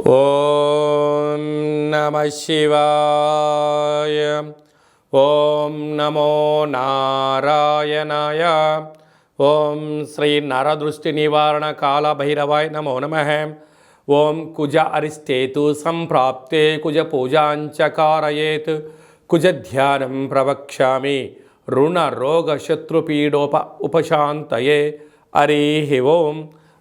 ఓం నమ శివాయ. ఓం నమో నారాయణాయ. ఓం శ్రీ నరదృష్టి నివారణ కాల భైరవాయ నమో నమ. ఓం కుజ అరిష్టేతు సంప్రాప్తే కుజ పూజాంచకారయేత్. కుజ ధ్యానం ప్రవక్ష్యామి. రుణ రోగ శత్రుపీడోప ఉపశాంతయే. హరి ఓం.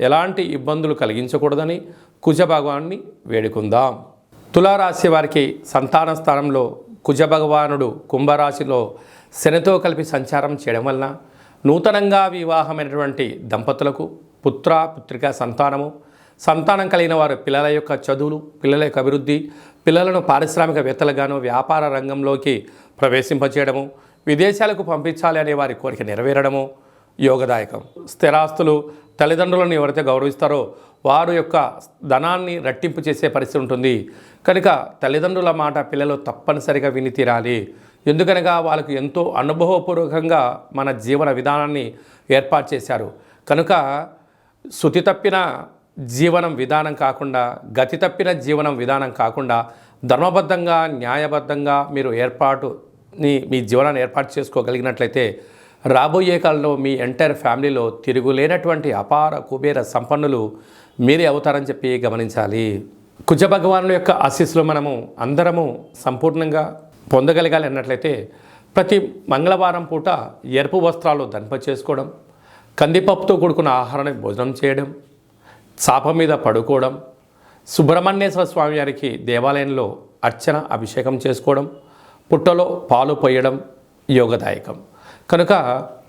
ఎలాంటి ఇబ్బందులు కలిగించకూడదని కుజ భగవాన్ని వేడుకుందాం. తులారాశి వారికి సంతాన స్థానంలో కుజ భగవానుడు కుంభరాశిలో శనితో కలిపి సంచారం చేయడం వలన నూతనంగా వివాహమైనటువంటి దంపతులకు పుత్ర పుత్రిక సంతానము సంతానం కలిగిన వారు పిల్లల యొక్క చదువులు పిల్లల యొక్క అభివృద్ధి పిల్లలను పారిశ్రామికవేత్తలుగాను వ్యాపార రంగంలోకి ప్రవేశింపచేయడము విదేశాలకు పంపించాలి అనే వారి కోరిక నెరవేరడము యోగదాయకం. స్థిరాస్తులు తల్లిదండ్రులను ఎవరైతే గౌరవిస్తారో వారు యొక్క ధనాన్ని రట్టింపు చేసే పరిస్థితి ఉంటుంది. కనుక తల్లిదండ్రుల మాట పిల్లలు తప్పనిసరిగా విని తీరాలి. ఎందుకనగా వాళ్ళకు ఎంతో అనుభవపూర్వకంగా మన జీవన విధానాన్ని ఏర్పాటు చేశారు. కనుక శృతి తప్పిన జీవనం విధానం కాకుండా గతి తప్పిన జీవనం విధానం కాకుండా ధర్మబద్ధంగా న్యాయబద్ధంగా మీరు ఏర్పాటుని మీ జీవనాన్ని ఏర్పాటు చేసుకోగలిగినట్లయితే రాబోయే కాలంలో మీ ఎంటైర్ ఫ్యామిలీలో తిరుగులేనటువంటి అపార కుబేర సంపన్నులు మీరే అవుతారని చెప్పి గమనించాలి. కుజ భగవానుల యొక్క ఆశీస్సులు మనము అందరము సంపూర్ణంగా పొందగలగాలి అన్నట్లయితే ప్రతి మంగళవారం పూట ఎరుపు వస్త్రాలు దంప చేసుకోవడం కందిపప్పుతో కూడుకున్న ఆహారాన్ని భోజనం చేయడం చాప మీద పడుకోవడం సుబ్రహ్మణ్యేశ్వర స్వామి వారికి దేవాలయంలో అర్చన అభిషేకం చేసుకోవడం పుట్టలో పాలు పోయడం యోగదాయకం. కనుక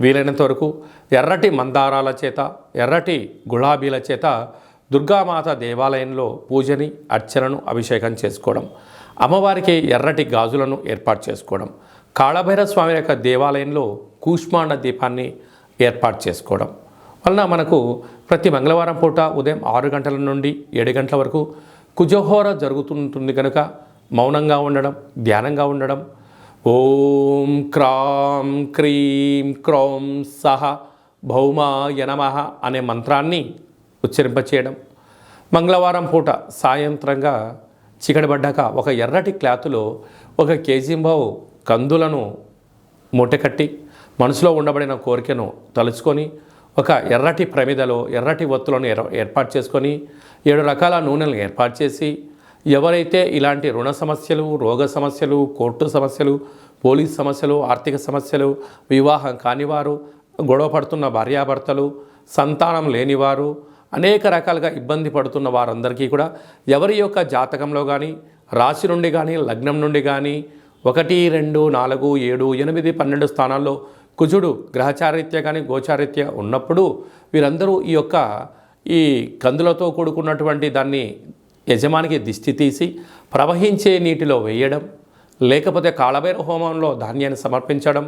వీలైనంత వరకు ఎర్రటి మందారాల చేత ఎర్రటి గులాబీల చేత దుర్గామాత దేవాలయంలో పూజని అర్చనను అభిషేకం చేసుకోవడం అమ్మవారికి ఎర్రటి గాజులను ఏర్పాటు చేసుకోవడం కాళభైరవ స్వామి యొక్క దేవాలయంలో కూష్మాండ దీపాన్ని ఏర్పాటు చేసుకోవడం వలన మనకు ప్రతి మంగళవారం పూట ఉదయం ఆరు గంటల నుండి ఏడు గంటల వరకు కుజహోర జరుగుతుంటుంది కనుక మౌనంగా ఉండడం ధ్యానంగా ఉండడం ఓం క్రాం క్రీం క్రౌం సహ భౌమాయ నమ అనే మంత్రాన్ని ఉచ్చరింపచేయడం. మంగళవారం పూట సాయంత్రంగా చికడబడ్డాక ఒక ఎర్రటి క్లాతులో ఒక కేజీంబావు కందులను మూటకట్టి మనసులో ఉండబడిన కోరికను తలుచుకొని ఒక ఎర్రటి ప్రమిదలో ఎర్రటి ఒత్తులను ఏర్పాటు చేసుకొని ఏడు రకాల నూనెలను ఏర్పాటు చేసి ఎవరైతే ఇలాంటి రుణ సమస్యలు రోగ సమస్యలు కోర్టు సమస్యలు పోలీస్ సమస్యలు ఆర్థిక సమస్యలు వివాహం కానివారు గొడవ పడుతున్న భార్యాభర్తలు సంతానం లేనివారు అనేక రకాలుగా ఇబ్బంది పడుతున్న వారందరికీ కూడా ఎవరి యొక్క జాతకంలో కానీ రాశి నుండి కానీ లగ్నం నుండి కానీ ఒకటి రెండు నాలుగు ఏడు ఎనిమిది పన్నెండు స్థానాల్లో కుజుడు గ్రహచారిత్య కానీ గోచారిత్య ఉన్నప్పుడు వీరందరూ ఈ యొక్క ఈ కందులతో కూడుకున్నటువంటి దాన్ని యజమానికి దిష్టి తీసి ప్రవహించే నీటిలో వేయడం లేకపోతే కాళభైర హోమంలో ధాన్యాన్ని సమర్పించడం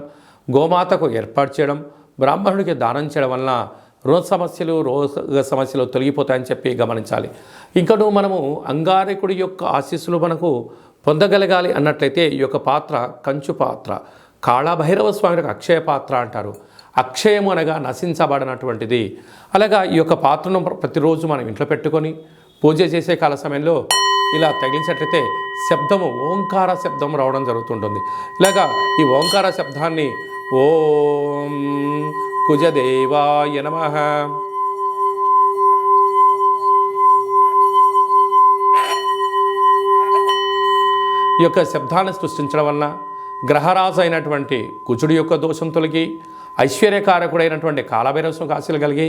గోమాతకు ఏర్పాటు చేయడం బ్రాహ్మణుడికి దానం చేయడం వలన రుణ సమస్యలు రోగ సమస్యలు తొలగిపోతాయని చెప్పి గమనించాలి. ఇంకను మనము అంగారకుడి యొక్క ఆశీస్సులు మనకు పొందగలగాలి అన్నట్లయితే ఈ యొక్క పాత్ర కంచు పాత్ర. కాళభైరవ స్వామి యొక్క అక్షయ పాత్ర అంటారు. అక్షయము అనగా నశించబడినటువంటిది. అలాగా ఈ యొక్క పాత్రను ప్రతిరోజు మనం ఇంట్లో పెట్టుకొని పూజ చేసే కాల సమయంలో ఇలా తగిలించినట్లయితే శబ్దము ఓంకార శబ్దం రావడం జరుగుతుంటుంది. ఇలాగా ఈ ఓంకార శబ్దాన్ని ఓం కుజదేవాయ నమ. ఈ యొక్క శబ్దాన్ని సృష్టించడం వలన గ్రహరాజు అయినటువంటి కుజుడి యొక్క దోషం తొలగి ఐశ్వర్యకారకుడైనటువంటి కాలభైరవ ఆశలు కలిగి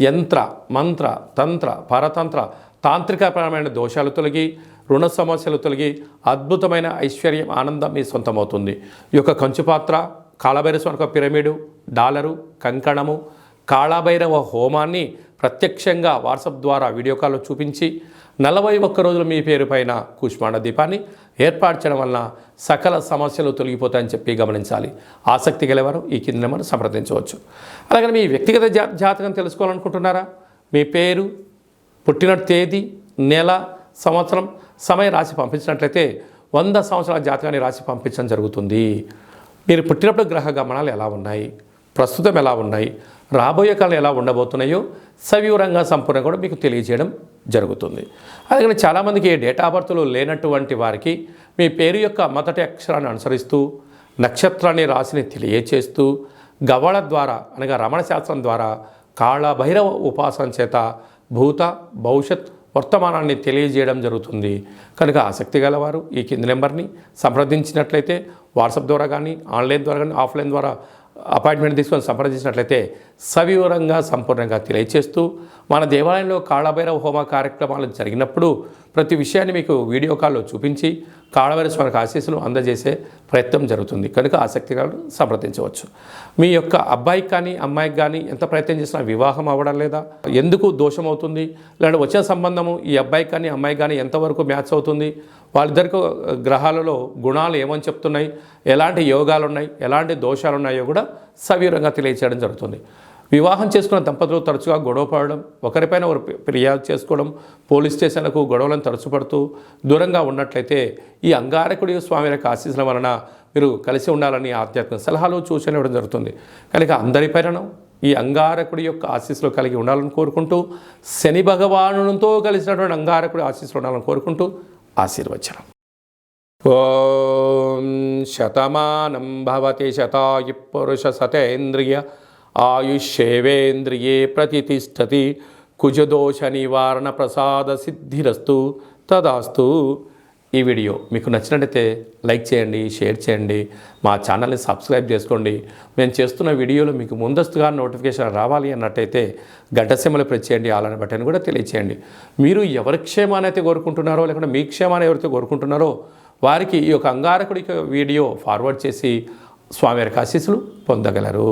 యంత్ర మంత్ర తంత్ర పరతంత్ర తాంత్రికపరమైన దోషాలు తొలగి రుణ సమస్యలు తొలగి అద్భుతమైన ఐశ్వర్యం ఆనందం మీ సొంతమవుతుంది. ఈ యొక్క కంచుపాత్ర కాళభైరవ యొక్క పిరమిడు డాలరు కంకణము కాళభైరవ హోమాన్ని ప్రత్యక్షంగా వాట్సాప్ ద్వారా వీడియో కాల్లో చూపించి నలభై ఒక్క రోజులు మీ పేరు పైన కూష్మాండ దీపాన్ని ఏర్పాటు చేయడం వలన సకల సమస్యలు తొలగిపోతాయని చెప్పి గమనించాలి. ఆసక్తి గలవారు ఈ కింద నెంబర్ సంప్రదించవచ్చు. అలాగే మీ వ్యక్తిగత జా జాతకం తెలుసుకోవాలనుకుంటున్నారా? మీ పేరు పుట్టిన తేదీ నెల సంవత్సరం సమయం రాసి పంపించినట్లయితే వంద సంవత్సరాల జాతకాన్ని రాసి పంపించడం జరుగుతుంది. మీరు పుట్టినప్పుడు గ్రహ గమనాలు ఎలా ఉన్నాయి? ప్రస్తుతం ఎలా ఉన్నాయి? రాబోయే కాలం ఎలా ఉండబోతున్నాయో సవివరంగా సంపూర్ణంగా కూడా మీకు తెలియజేయడం జరుగుతుంది. అలాగే చాలామందికి డేట్ ఆఫ్ బర్త్లో లేనటువంటి వారికి మీ పేరు యొక్క మొదటి అక్షరాన్ని అనుసరిస్తూ నక్షత్రాన్ని రాశిని తెలియచేస్తూ గవళ ద్వారా అనగా రమణ శాస్త్రం ద్వారా కాళ భైరవ ఉపాసన చేత భూత భవిష్యత్ వర్తమానాన్ని తెలియజేయడం జరుగుతుంది. కనుక ఆసక్తి గలవారు ఈ కింది నెంబర్ని సంప్రదించినట్లయితే వాట్సాప్ ద్వారా కానీ ఆన్లైన్ ద్వారా కానీ ఆఫ్లైన్ ద్వారా అపాయింట్మెంట్ తీసుకొని సంప్రదించినట్లయితే సవివరంగా సంపూర్ణంగా తెలియచేస్తూ మన దేవాలయంలో కాళభైరవ హోమ కార్యక్రమాలు జరిగినప్పుడు ప్రతి విషయాన్ని మీకు వీడియో కాల్లో చూపించి కాళభైరవ స్వామికి ఆశీస్సులు అందజేసే ప్రయత్నం జరుగుతుంది. కనుక ఆసక్తిగా సంప్రదించవచ్చు. మీ యొక్క అబ్బాయికి కానీ అమ్మాయికి కానీ ఎంత ప్రయత్నం చేసినా వివాహం అవ్వడం లేదా ఎందుకు దోషం అవుతుంది లేదంటే వచ్చిన సంబంధము ఈ అబ్బాయికి కానీ అమ్మాయికి కానీ ఎంతవరకు మ్యాచ్ అవుతుంది? వాళ్ళిద్దరికి గ్రహాలలో గుణాలు ఏమని చెప్తున్నాయి? ఎలాంటి యోగాలు ఉన్నాయి ఎలాంటి దోషాలు ఉన్నాయో కూడా సవివరంగా తెలియచేయడం జరుగుతుంది. వివాహం చేసుకున్న దంపతులు తరచుగా గొడవ పడడం ఒకరిపైన ఒకరు ఫిర్యాదు చేసుకోవడం పోలీస్ స్టేషన్లకు గొడవలను తరచుపడుతూ దూరంగా ఉన్నట్లయితే ఈ అంగారకుడి స్వామి యొక్క ఆశీస్సుల వలన మీరు కలిసి ఉండాలని ఆధ్యాత్మిక సలహాలు సూచన ఇవ్వడం జరుగుతుంది. కనుక అందరిపైనను ఈ అంగారకుడి యొక్క ఆశీస్సులు కలిగి ఉండాలని కోరుకుంటూ శని భగవానునితో కలిసినటువంటి అంగారకుడి ఆశీస్సులు ఉండాలని కోరుకుంటూ ఆశీర్వచనం. ఓం శతమానం భవతి శతాయు పురుష సతేంద్రియ ఆయుష్యేవేంద్రియే ప్రతిష్టతి కుజదోష నివారణ ప్రసాద సిద్ధిరస్తు తదాస్తు. ఈ వీడియో మీకు నచ్చినట్టయితే లైక్ చేయండి షేర్ చేయండి మా ఛానల్ని సబ్స్క్రైబ్ చేసుకోండి. మేము చేస్తున్న వీడియోలు మీకు ముందస్తుగా నోటిఫికేషన్ రావాలి అన్నట్టయితే గంట సెమ్మలు ప్రెస్ చేయండి అలానే బట్టని కూడా తెలియచేయండి. మీరు ఎవరి క్షేమాన్ని అయితే కోరుకుంటున్నారో లేకుంటే మీ క్షేమాన్ని ఎవరైతే కోరుకుంటున్నారో వారికి ఈ యొక్క అంగారకుడి వీడియో ఫార్వర్డ్ చేసి స్వామివారికి ఆశీస్సులు పొందగలరు.